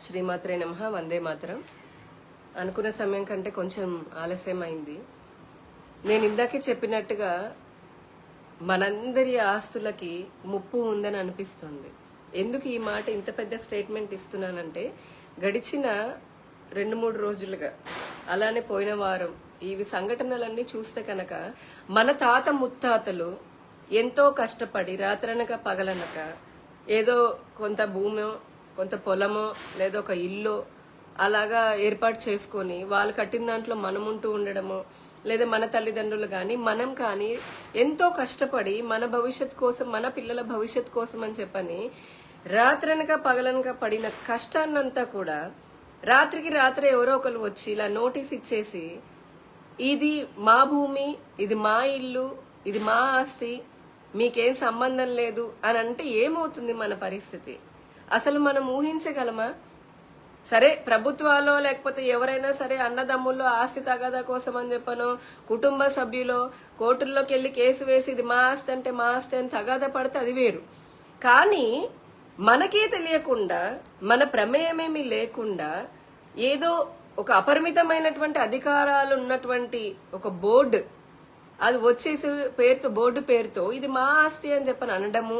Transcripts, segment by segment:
శ్రీమాత్రే నమ వందే మాతరం. అనుకున్న సమయం కంటే కొంచెం ఆలస్యం అయింది నేను ఇందాకే చెప్పినట్టుగా మనందరి ఆస్తులకి ముప్పు ఉందని అనిపిస్తుంది. ఎందుకు ఈ మాట ఇంత పెద్ద స్టేట్మెంట్ ఇస్తున్నానంటే గడిచిన రెండు మూడు రోజులుగా అలానే పోయిన వారం ఇవి సంఘటనలన్నీ చూస్తే కనుక మన తాత ముత్తాతలు ఎంతో కష్టపడి రాత్రనక పగలనక ఏదో కొంత భూమి కొంత పొలమో లేదా ఒక ఇల్లు అలాగా ఏర్పాటు చేసుకొని వాళ్ళు కట్టిన దాంట్లో మనం ఉంటూ ఉండడము లేదా మన తల్లిదండ్రులు కానీ మనం కానీ ఎంతో కష్టపడి మన భవిష్యత్ కోసం మన పిల్లల భవిష్యత్ కోసం అని చెప్పని రాత్రనక పగలనక పడిన కష్టాన్నంతా కూడా రాత్రికి రాత్రి ఎవరో ఒకరు వచ్చి ఇలా నోటీస్ ఇచ్చేసి ఇది మా భూమి ఇది మా ఇల్లు ఇది మా ఆస్తి మీకేం సంబంధం లేదు అని అంటే ఏమవుతుంది మన పరిస్థితి? అసలు మనం ఊహించగలమా? సరే ప్రభుత్వాలో లేకపోతే ఎవరైనా సరే అన్నదమ్ముల్లో ఆస్తి తగాదా కోసం అని చెప్పను కుటుంబ సభ్యులు కోర్టుల్లోకి వెళ్ళి కేసు వేసి ఇది మా ఆస్తి అంటే మా ఆస్తి అని తగాదా పడితే అది వేరు. కానీ మనకే తెలియకుండా మన ప్రమేయమేమి లేకుండా ఏదో ఒక అపరిమితమైనటువంటి అధికారాలు ఉన్నటువంటి ఒక బోర్డు అది వచ్చేసి పేరుతో బోర్డు పేరుతో ఇది మా ఆస్తి అని చెప్పని అనడము.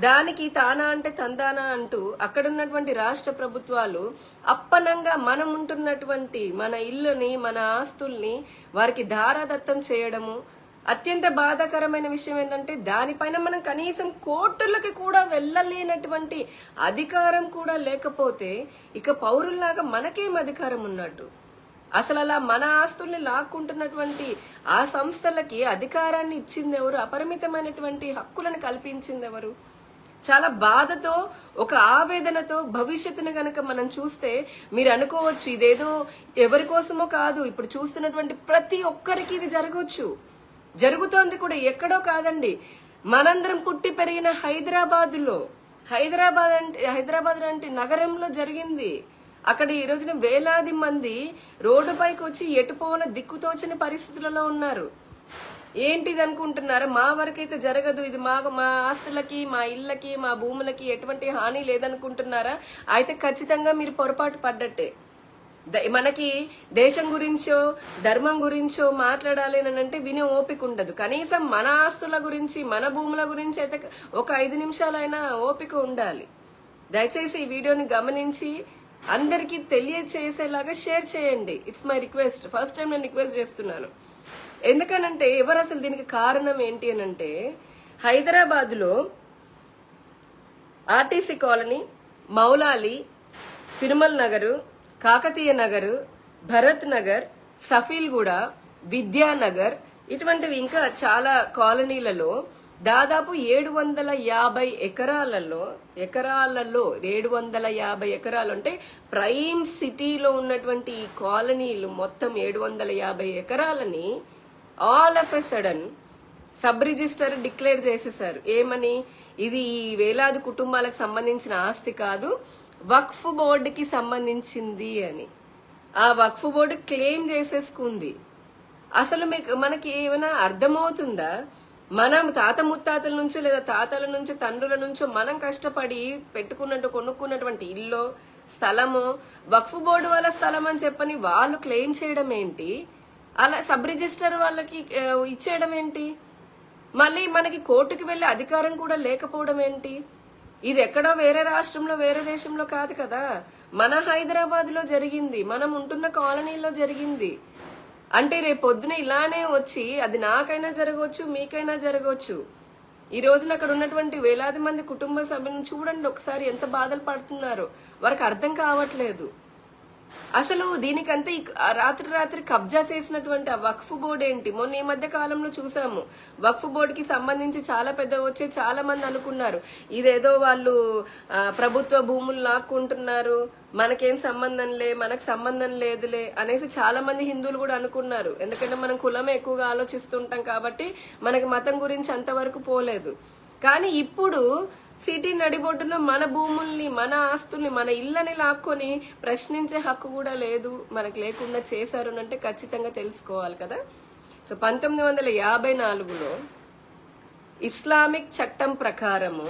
దానికి తానా అంటే తందానా అంటూ అక్కడ ఉన్నటువంటి రాష్ట్ర ప్రభుత్వాలు అప్పనంగా మనం ఉంటున్నటువంటి మన ఇల్లుని మన ఆస్తుల్ని వారికి ధారాదత్తం చేయడము. అత్యంత బాధాకరమైన విషయం ఏంటంటే దానిపైన మనం కనీసం కోర్టులకి కూడా వెళ్ళలేనటువంటి అధికారం కూడా లేకపోతే ఇక పౌరుల్లాగా మనకేం అధికారం ఉన్నట్టు? అసలు అలా మన ఆస్తుల్ని లాక్కుంటున్నటువంటి ఆ సంస్థలకి అధికారాన్ని ఇచ్చింది ఎవరు అపరిమితమైనటువంటి హక్కులను కల్పించింది ఎవరు చాలా బాధతో ఒక ఆవేదనతో భవిష్యత్తును గనక మనం చూస్తే మీరు అనుకోవచ్చు ఇదేదో ఎవరి కోసమో కాదు. ఇప్పుడు చూస్తున్నటువంటి ప్రతి ఒక్కరికి ఇది జరగవచ్చు జరుగుతోంది కూడా ఎక్కడో కాదండి. మనందరం పుట్టి పెరిగిన హైదరాబాదులో. హైదరాబాద్ అంటే హైదరాబాద్ అంటే నగరంలో జరిగింది. అక్కడ ఈ రోజున వేలాది మంది రోడ్డుపైకి వచ్చి ఎటుపోవన దిక్కుతోచని పరిస్థితులలో ఉన్నారు. ఏంటిది అనుకుంటున్నారా? మా వరకైతే జరగదు. ఇది మా మా ఆస్తులకి మా ఇళ్ళకి మా భూములకి ఎటువంటి హాని లేదనుకుంటున్నారా? అయితే ఖచ్చితంగా మీరు పొరపాటు పడ్డట్టే. ద- మనకి దేశం గురించో ధర్మం గురించో మాట్లాడాలి అని అంటే వినే ఓపిక ఉండదు. కనీసం మన ఆస్తుల గురించి మన భూముల గురించి అయితే ఒక ఐదు నిమిషాలైనా ఓపిక ఉండాలి. దయచేసి ఈ వీడియోని గమనించి అందరికీ తెలియచేసేలాగా షేర్ చేయండి. It's my request first time నేను రిక్వెస్ట్ చేస్తున్నాను. ఎందుకనంటే ఎవరు అసలు దీనికి కారణం ఏంటి అని అంటే హైదరాబాద్లో ఆర్టీసీ కాలనీ మౌలాలి తిరుమల నగరు కాకతీయ నగరు భరత్ నగర్ సఫీల్గూడ విద్యానగర్ ఇటువంటివి ఇంకా చాలా కాలనీలలో దాదాపు ఏడు వందల యాభై ఎకరాలలో ఎకరాలలో ఏడు వందల యాభై ఎకరాలు అంటే ప్రైమ్ సిటీలో ఉన్నటువంటి ఈ కాలనీలు మొత్తం ఏడు వందల యాభై ఎకరాలని all of a sudden sub register declare చేసేసారు ఏమని? ఇది ఈ వేలాది కుటుంబాలకు సంబంధించిన ఆస్తి కాదు వక్ఫ్ బోర్డుకి సంబంధించింది అని. ఆ వక్ఫ్ బోర్డు క్లెయిమ్ చేసేసుకుంది. అసలు మీకు మనకి ఏమైనా అర్థమవుతుందా? మనం తాత ముత్తాతల నుంచి లేదా తాతల నుంచి తండ్రుల నుంచో మనం కష్టపడి పెట్టుకున్నట్టు కొనుక్కున్నటువంటి ఇల్లు స్థలము వక్ఫ్ బోర్డు వాళ్ళ స్థలం అని చెప్పని వాళ్ళు క్లెయిమ్ చేయడం ఏంటి? అలా సబ్ రిజిస్టర్ వాళ్ళకి ఇచ్చేయడం ఏంటి? మళ్ళీ మనకి కోర్టుకి వెళ్ళే అధికారం కూడా లేకపోవడం ఏంటి? ఇది ఎక్కడో వేరే రాష్ట్రంలో వేరే దేశంలో కాదు కదా. మన హైదరాబాద్లో జరిగింది మనం ఉంటున్న కాలనీలో జరిగింది. అంటే రేపు పొద్దున ఇలానే వచ్చి అది నాకైనా జరగవచ్చు మీకైనా జరగవచ్చు. ఈ రోజున అక్కడ ఉన్నటువంటి వేలాది మంది కుటుంబ సభ్యులను చూడండి ఒకసారి ఎంత బాధలు పడుతున్నారో. వారికి అర్థం కావట్లేదు. అసలు దీనికంతా ఈ రాత్రి రాత్రి కబ్జా చేసినటువంటి ఆ వక్ఫ్ బోర్డు ఏంటి? మొన్న ఈ మధ్య కాలంలో చూసాము. వక్ఫ్ బోర్డుకి సంబంధించి చాలా పెద్ద వచ్చే చాలా మంది అనుకున్నారు. ఇదేదో వాళ్ళు ప్రభుత్వ భూములు లాక్కుంటున్నారు. మనకేం సంబంధం లే మనకు సంబంధం లేదులే అనేసి చాలా మంది హిందువులు కూడా అనుకున్నారు. ఎందుకంటే మనం కులమే ఎక్కువగా ఆలోచిస్తుంటాం కాబట్టి మనకి మతం గురించి అంతవరకు పోలేదు. కానీ ఇప్పుడు సిటీ నడిబొడ్డున మన భూముల్ని మన ఆస్తుల్ని మన ఇళ్ళని లాక్కొని ప్రశ్నించే హక్కు కూడా లేదు. మనకు లేకుండా చేశారు అంటే ఖచ్చితంగా తెలుసుకోవాలి కదా. సో పంతొమ్మిది వందల యాభై నాలుగులో ఇస్లామిక్ చట్టం ప్రకారము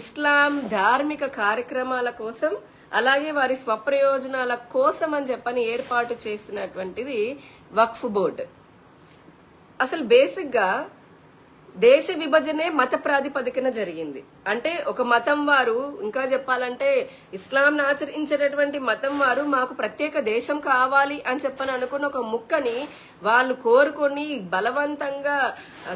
ఇస్లాం ధార్మిక కార్యక్రమాల కోసం అలాగే వారి స్వప్రయోజనాల కోసం అని చెప్పని ఏర్పాటు చేసినటువంటిది వక్ఫ్ బోర్డు. అసలు బేసిక్గా దేశ విభజనే మత ప్రాతిపదికన జరిగింది. అంటే ఒక మతం వారు ఇంకా చెప్పాలంటే ఇస్లాం ఆచరించేటటువంటి మతం వారు మాకు ప్రత్యేక దేశం కావాలి అని చెప్పని అనుకున్న ఒక ముక్కని వాళ్ళు కోరుకొని బలవంతంగా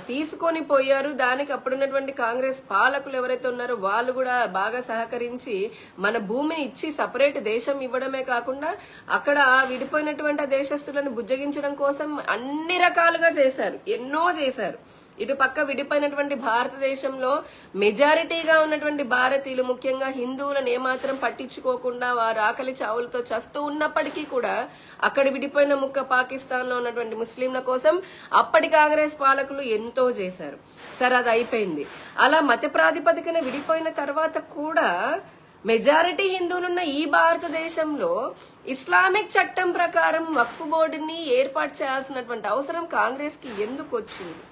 తీసుకొని పోయారు. దానికి అప్పుడున్నటువంటి కాంగ్రెస్ పాలకులు ఎవరైతే ఉన్నారో వాళ్ళు కూడా బాగా సహకరించి మన భూమిని ఇచ్చి సపరేట్ దేశం ఇవ్వడమే కాకుండా అక్కడ విడిపోయినటువంటి దేశస్తులను బుజ్జగించడం కోసం అన్ని రకాలుగా చేశారు. ఎన్నో చేశారు. ఇటు పక్క విడిపోయినటువంటి భారతదేశంలో మెజారిటీగా ఉన్నటువంటి భారతీయులు ముఖ్యంగా హిందువులను ఏమాత్రం పట్టించుకోకుండా వారు ఆకలి చావులతో చస్తూ ఉన్నప్పటికీ కూడా అక్కడ విడిపోయిన ముక్క పాకిస్తాన్లో ఉన్నటువంటి ముస్లింల కోసం అప్పటి కాంగ్రెస్ పాలకులు ఎంతో చేశారు. సరే అది అయిపోయింది. అలా మత ప్రాతిపదికన విడిపోయిన తర్వాత కూడా మెజారిటీ హిందువులున్న ఈ భారతదేశంలో ఇస్లామిక్ చట్టం ప్రకారం వక్ఫ్ బోర్డుని ఏర్పాటు చేయాల్సినటువంటి అవసరం కాంగ్రెస్కి ఎందుకు వచ్చింది?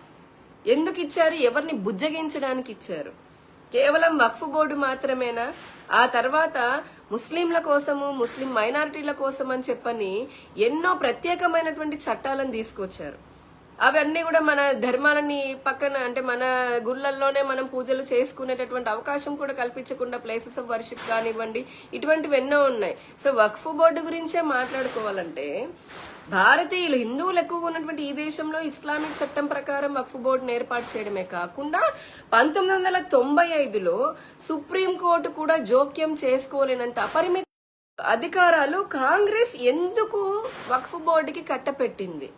ఎందుకు ఇచ్చారు ఎవరిని బుజ్జగించడానికి ఇచ్చారు కేవలం వక్ఫ్ బోర్డు మాత్రమేనా? ఆ తర్వాత ముస్లింల కోసము ముస్లిం మైనారిటీల కోసం అని చెప్పని ఎన్నో ప్రత్యేకమైనటువంటి చట్టాలను తీసుకొచ్చారు. అవన్నీ కూడా మన ధర్మాలని పక్కన అంటే మన గుళ్ళల్లోనే మనం పూజలు చేసుకునేటటువంటి అవకాశం కూడా కల్పించకుండా ప్లేసెస్ ఆఫ్ వర్షిప్ కానివ్వండి ఇటువంటివి ఎన్నో ఉన్నాయి. సో వక్ఫ్ బోర్డు గురించే మాట్లాడుకోవాలంటే భారతీయులు హిందువులు ఎక్కువగా ఉన్నటువంటి ఈ దేశంలో ఇస్లామిక్ చట్టం ప్రకారం వక్ఫ్ బోర్డును ఏర్పాటు చేయడమే కాకుండా పంతొమ్మిది వందల తొంభై ఐదులో సుప్రీంకోర్టు కూడా జోక్యం చేసుకోలేనంత అపరిమిత అధికారాలు కాంగ్రెస్ ఎందుకు వక్ఫ్ బోర్డుకి కట్టపెట్టింది?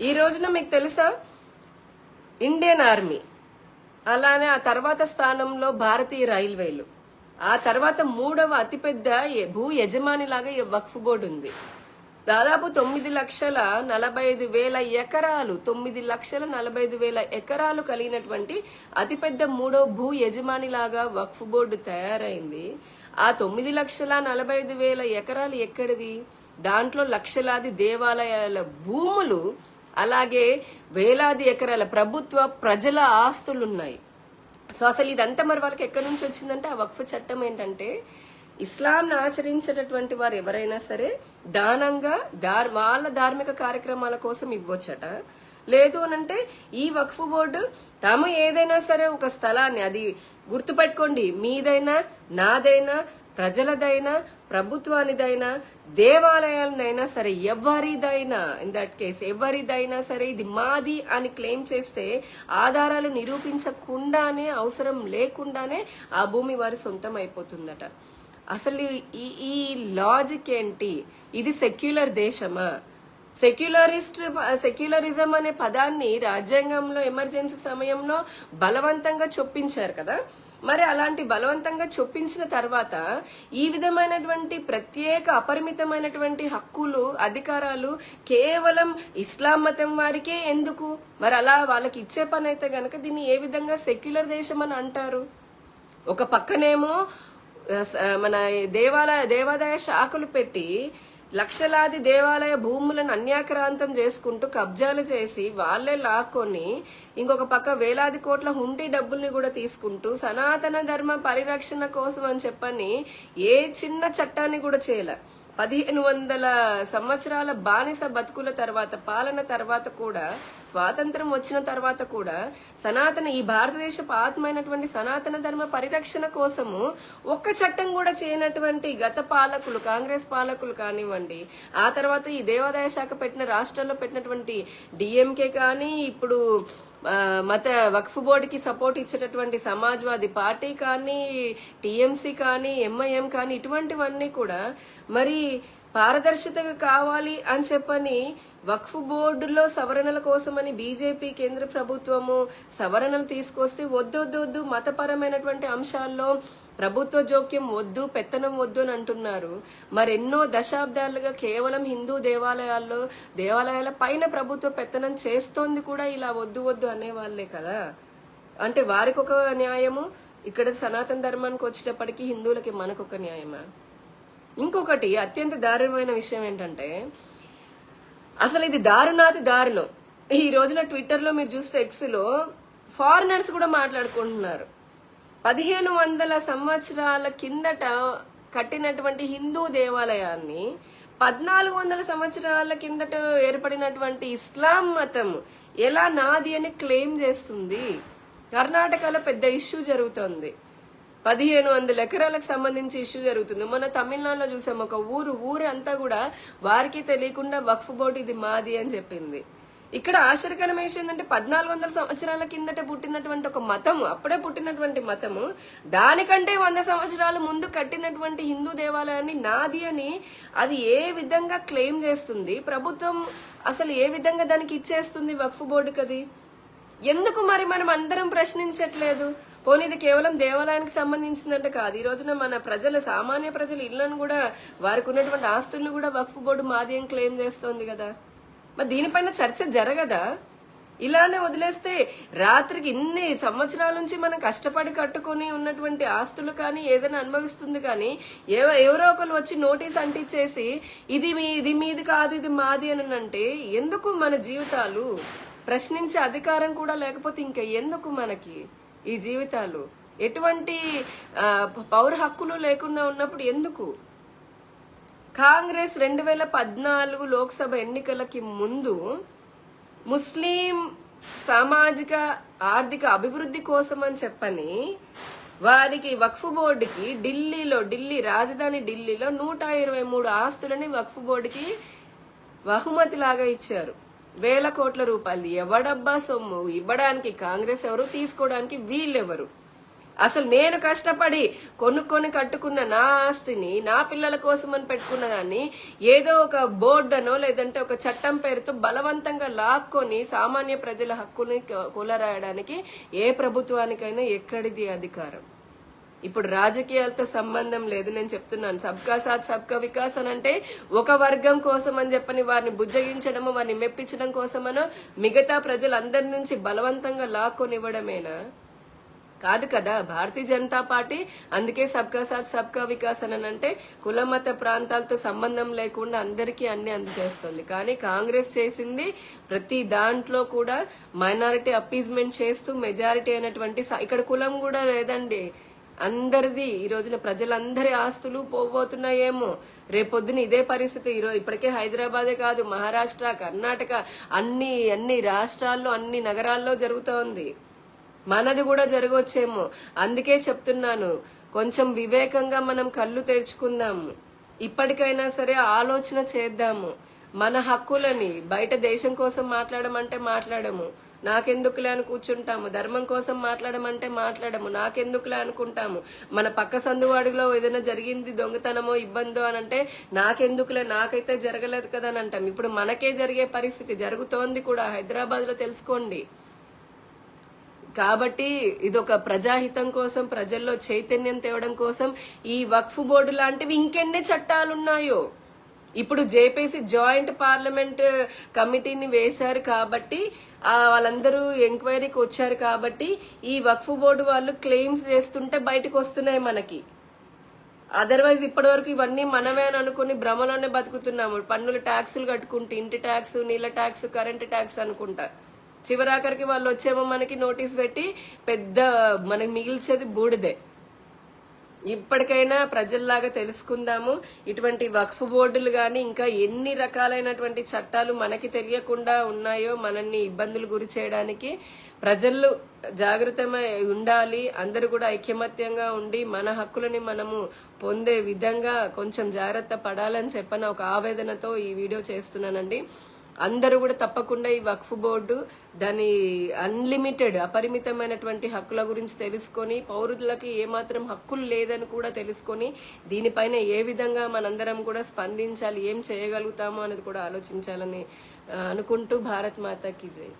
ఈ రోజున మీకు తెలుసా? ఇండియన్ ఆర్మీ అలానే ఆ తర్వాత స్థానంలో భారతీయ రైల్వేలు. ఆ తర్వాత మూడవ అతిపెద్ద భూ యజమానిలాగా వక్ఫ్ బోర్డు ఉంది. దాదాపు తొమ్మిది లక్షల నలభై ఐదు వేల ఎకరాలు తొమ్మిది లక్షల నలభై ఐదు వేల ఎకరాలు కలిగినటువంటి అతిపెద్ద మూడో భూ యజమానిలాగా వక్ఫ్ బోర్డు తయారైంది. ఆ తొమ్మిది లక్షల నలభై ఐదు వేల ఎకరాలు ఎక్కడివి దాంట్లో లక్షలాది దేవాలయాల భూములు అలాగే వేలాది ఎకరాల ప్రభుత్వ ప్రజల ఆస్తులున్నాయి. సో అసలు ఇదంతా మరి వాళ్ళకి ఎక్కడి నుంచి వచ్చిందంటే ఆ వక్ఫ్ చట్టం ఏంటంటే ఇస్లాంను ఆచరించేటటువంటి వారు ఎవరైనా సరే దానంగా దార్ వాళ్ళ ధార్మిక కార్యక్రమాల కోసం ఇవ్వచ్చట. లేదు అనంటే ఈ వక్ఫ్ బోర్డు తాము ఏదైనా సరే ఒక స్థలాన్ని అది గుర్తుపెట్టుకోండి మీదైనా నాదైనా ప్రజలదైనా ప్రభుత్వానిదైనా దేవాలయాలదైనా సరే ఎవరిదైనా ఇన్ దట్ కేస్ ఎవరిదైనా సరే ఇది మాది అని క్లెయిమ్ చేస్తే ఆధారాలు నిరూపించకుండానే అవసరం లేకుండానే ఆ భూమి వారి సొంతం అయిపోతుందట. అసలు ఈ ఈ లాజిక్ ఏంటి? ఇది సెక్యులర్ దేశమా? సెక్యులరిస్ట్ సెక్యులరిజం అనే పదాన్ని రాజ్యాంగంలో ఎమర్జెన్సీ సమయంలో బలవంతంగా చొప్పించారు కదా? మరి అలాంటి బలవంతంగా చొప్పించిన తర్వాత ఈ విధమైనటువంటి ప్రత్యేక అపరిమితమైనటువంటి హక్కులు అధికారాలు కేవలం ఇస్లాం మతం వారికే ఎందుకు? మరి అలా వాళ్ళకి ఇచ్చే పని అయితే గనక దీన్ని ఏ విధంగా సెక్యులర్ దేశం అని అంటారు? ఒక పక్కనేమో మన దేవాలయ దేవాదాయ శాఖలు పెట్టి లక్షలాది దేవాలయ భూములను అన్యాక్రాంతం చేసుకుంటూ కబ్జాలు చేసి వాళ్ళే లాక్కొని ఇంకొక పక్క వేలాది కోట్ల హుండీ డబ్బుల్ని కూడా తీసుకుంటూ సనాతన ధర్మ పరిరక్షణ కోసం అని చెప్పని ఏ చిన్న చట్టాన్ని కూడా చేయలే. పదిహేను వందల సంవత్సరాల బానిస బతుకుల తర్వాత పాలన తర్వాత కూడా స్వాతంత్రం వచ్చిన తర్వాత కూడా సనాతన ఈ భారతదేశపు ఆత్మైనటువంటి సనాతన ధర్మ పరిరక్షణ కోసము ఒక్క చట్టం కూడా చేయనటువంటి గత పాలకులు కాంగ్రెస్ పాలకులు కానివ్వండి ఆ తర్వాత ఈ దేవాదాయ శాఖ పెట్టిన రాష్ట్రాల్లో పెట్టినటువంటి డిఎంకే కానీ ఇప్పుడు మత వక్ఫ్ బోర్డుకి సపోర్ట్ ఇచ్చేటటువంటి సమాజ్వాదీ పార్టీ కానీ టీఎంసీ కానీ ఎంఐఎం కానీ ఇటువంటివన్నీ కూడా మరి పారదర్శకత కావాలి అని చెప్పని వక్ఫ్ బోర్డులో సవరణల కోసమని బీజేపీ కేంద్ర ప్రభుత్వము సవరణలు తీసుకొస్తే వద్దు వద్దు వద్దు మతపరమైనటువంటి అంశాల్లో ప్రభుత్వ జోక్యం వద్దు పెత్తనం వద్దు అని అంటున్నారు. మరెన్నో దశాబ్దాలుగా కేవలం హిందూ దేవాలయాల్లో దేవాలయాల పైన ప్రభుత్వ పెత్తనం చేస్తోంది కూడా ఇలా వద్దు వద్దు అనేవాళ్ళే కదా? అంటే వారికి ఒక న్యాయము ఇక్కడ సనాతన ధర్మానికి వచ్చేటప్పటికి హిందువులకి మనకొక న్యాయమా? ఇంకొకటి అత్యంత దారుణమైన విషయం ఏంటంటే అసలు ఇది దారుణాతి దారుణం ఈ రోజున ట్విట్టర్లో మీరు చూస్తే ఎక్స్లో ఫారినర్స్ కూడా మాట్లాడుకుంటున్నారు. పదిహేను వందల సంవత్సరాల కిందట కట్టినటువంటి హిందూ దేవాలయాన్ని పద్నాలుగు వందల సంవత్సరాల కిందట ఏర్పడినటువంటి ఇస్లాం మతం ఎలా నాది అని క్లెయిమ్ చేస్తుంది? కర్ణాటకలో పెద్ద ఇష్యూ జరుగుతోంది. పదిహేను వందల ఎకరాలకు సంబంధించి ఇష్యూ జరుగుతుంది. మన తమిళనాడులో చూసాం ఒక ఊరు ఊరు అంతా కూడా వారికి తెలియకుండా వక్ఫ్ బోర్డు ఇది మాది అని చెప్పింది. ఇక్కడ ఆశ్చర్యకరం ఏంటంటే పద్నాలుగు వందల సంవత్సరాల కిందట పుట్టినటువంటి ఒక మతము అప్పుడే పుట్టినటువంటి మతము దానికంటే వంద సంవత్సరాల ముందు కట్టినటువంటి హిందూ దేవాలయాన్ని నాది అని అది ఏ విధంగా క్లెయిమ్ చేస్తుంది? ప్రభుత్వం అసలు ఏ విధంగా దానికి ఇచ్చేస్తుంది వక్ఫ్ బోర్డుకి అది ఎందుకు మరి మనం అందరం ప్రశ్నించట్లేదు? పోనీ ఇది కేవలం దేవాలయానికి సంబంధించిందంటే కాదు. ఈ రోజున మన ప్రజలు సామాన్య ప్రజల ఇళ్ళను కూడా వారికి ఉన్నటువంటి ఆస్తులను కూడా వక్ఫ్ బోర్డు మాది అని క్లెయిమ్ చేస్తోంది కదా. మరి దీనిపైన చర్చ జరగదా? ఇలానే వదిలేస్తే రాత్రికి ఇన్ని సంవత్సరాల నుంచి మనం కష్టపడి కట్టుకొని ఉన్నటువంటి ఆస్తులు కానీ ఏదైనా అనుభవిస్తుంది కానీ ఎవ- ఎవరో ఒకరు వచ్చి నోటీస్ అంటించేసి ఇది మీ ఇది మీది కాదు ఇది మాది అని అంటే ఎందుకు మన జీవితాలు? ప్రశ్నించే అధికారం కూడా లేకపోతే ఇంకా ఎందుకు మనకి? ఈ జీవితాలు? ఎటువంటి పౌర హక్కులు లేకుండా ఉన్నప్పుడు ఎందుకు? కాంగ్రెస్ రెండు వేల పద్నాలుగు లోక్సభ ఎన్నికలకి ముందు ముస్లిం సామాజిక ఆర్థిక అభివృద్ధి కోసం అని చెప్పని వారికి వక్ఫ్ బోర్డుకి ఢిల్లీలో ఢిల్లీ రాజధాని ఢిల్లీలో నూట ఇరవై మూడు ఆస్తులని వక్ఫ్ బోర్డుకి బహుమతి లాగా ఇచ్చారు. వేల కోట్ల రూపాయలు ఎవడబ్బా సొమ్ము? ఇవ్వడానికి కాంగ్రెస్ ఎవరు? తీసుకోవడానికి వీళ్ళెవరు? అసలు నేను కష్టపడి కొనుక్కొని కట్టుకున్న నా ఆస్తిని నా పిల్లల కోసం అని పెట్టుకున్న దాన్ని ఏదో ఒక బోర్డనో లేదంటే ఒక చట్టం పేరుతో బలవంతంగా లాక్కొని సామాన్య ప్రజల హక్కుని కూలరాయడానికి ఏ ప్రభుత్వానికైనా ఎక్కడిది అధికారం? ఇప్పుడు రాజకీయాలతో సంబంధం లేదు నేను చెప్తున్నాను. సబ్కా సాత్ సబ్కా వికాస్ అని అంటే ఒక వర్గం కోసం అని చెప్పని వారిని బుజ్జగించడము వారిని మెప్పించడం కోసమనో మిగతా ప్రజలందరి నుంచి బలవంతంగా లాక్కొని ఇవ్వడమేనా కాదు కదా. భారతీయ జనతా పార్టీ అందుకే సబ్కా సాత్ సబ్కా వికాస్ అని అంటే కులమత ప్రాంతాలతో సంబంధం లేకుండా అందరికీ అన్ని అందజేస్తుంది. కానీ కాంగ్రెస్ చేసింది ప్రతి దాంట్లో కూడా మైనారిటీ అపీజ్మెంట్ చేస్తూ మెజారిటీ అయినటువంటి ఇక్కడ కులం కూడా లేదండి. అందరిది ఈ రోజున ప్రజలందరి ఆస్తులు పోబోతున్నాయేమో. రేపొద్దున ఇదే పరిస్థితి. ఈరోజు ఇప్పటికే హైదరాబాదే కాదు మహారాష్ట్ర కర్ణాటక అన్ని అన్ని రాష్ట్రాల్లో అన్ని నగరాల్లో జరుగుతోంది. మనది కూడా జరగవచ్చేమో అందుకే చెప్తున్నాను కొంచెం వివేకంగా మనం కళ్ళు తెరుచుకుందాము ఇప్పటికైనా సరే ఆలోచన చేద్దాము. మన హక్కులని బయట దేశం కోసం మాట్లాడమంటే మాట్లాడము. నాకెందుకులే అని కూర్చుంటాము. ధర్మం కోసం మాట్లాడమంటే మాట్లాడము. నాకెందుకులే అనుకుంటాము. మన పక్క సందువాడిలో ఏదైనా జరిగింది దొంగతనమో ఇబ్బందో అని అంటే నాకెందుకులే నాకైతే జరగలేదు కదా అని అంటాం. ఇప్పుడు మనకే జరిగే పరిస్థితి జరుగుతోంది కూడా. హైదరాబాద్లో తెలుసుకోండి. కాబట్టి ఇది ఒక ప్రజాహితం కోసం ప్రజల్లో చైతన్యం తేవడం కోసం ఈ వక్ఫ్ బోర్డు లాంటివి ఇంకెన్ని చట్టాలు ఉన్నాయో ఇప్పుడు జేపీసీ జాయింట్ పార్లమెంట్ కమిటీని వేశారు కాబట్టి వాళ్ళందరూ ఎంక్వైరీకి వచ్చారు కాబట్టి ఈ వక్ఫ్ బోర్డు వాళ్ళు క్లెయిమ్స్ చేస్తుంటే బయటకు వస్తున్నాయి మనకి. అదర్వైజ్ ఇప్పటి వరకు ఇవన్నీ మనమే అని అనుకుని భ్రమలోనే బతుకుతున్నాము. పన్నులు ట్యాక్సులు కట్టుకుంటే ఇంటి ట్యాక్స్ నీళ్ళ ట్యాక్స్ కరెంట్ ట్యాక్స్ అనుకుంటా. చివరాఖరికి వాళ్ళు వచ్చేమో మనకి నోటీస్ పెట్టి పెద్ద మనకి మిగిల్చేది బూడిదే. ఇప్పటికైనా ప్రజల్లాగా తెలుసుకుందాము. ఇటువంటి వక్ఫ్ బోర్డులు గాని ఇంకా ఎన్ని రకాలైనటువంటి చట్టాలు మనకి తెలియకుండా ఉన్నాయో మనల్ని ఇబ్బందులు గురి చేయడానికి ప్రజలు జాగ్రత్తమై ఉండాలి. అందరూ కూడా ఐకమత్యంగా ఉండి మన హక్కులని మనము పొందే విధంగా కొంచెం జాగ్రత్త పడాలని చెప్పని ఒక ఆవేదనతో ఈ వీడియో చేస్తున్నానండి. అందరూ కూడా తప్పకుండా ఈ వక్ఫ్ బోర్డు దాని అన్లిమిటెడ్ అపరిమితమైనటువంటి హక్కుల గురించి తెలుసుకొని పౌరులకి ఏమాత్రం హక్కులు లేదని కూడా తెలుసుకొని దీనిపైన ఏ విధంగా మనందరం కూడా స్పందించాలి ఏం చేయగలుగుతామో అనేది కూడా ఆలోచించాలని అనుకుంటూ భారత్ మాతాకి జై.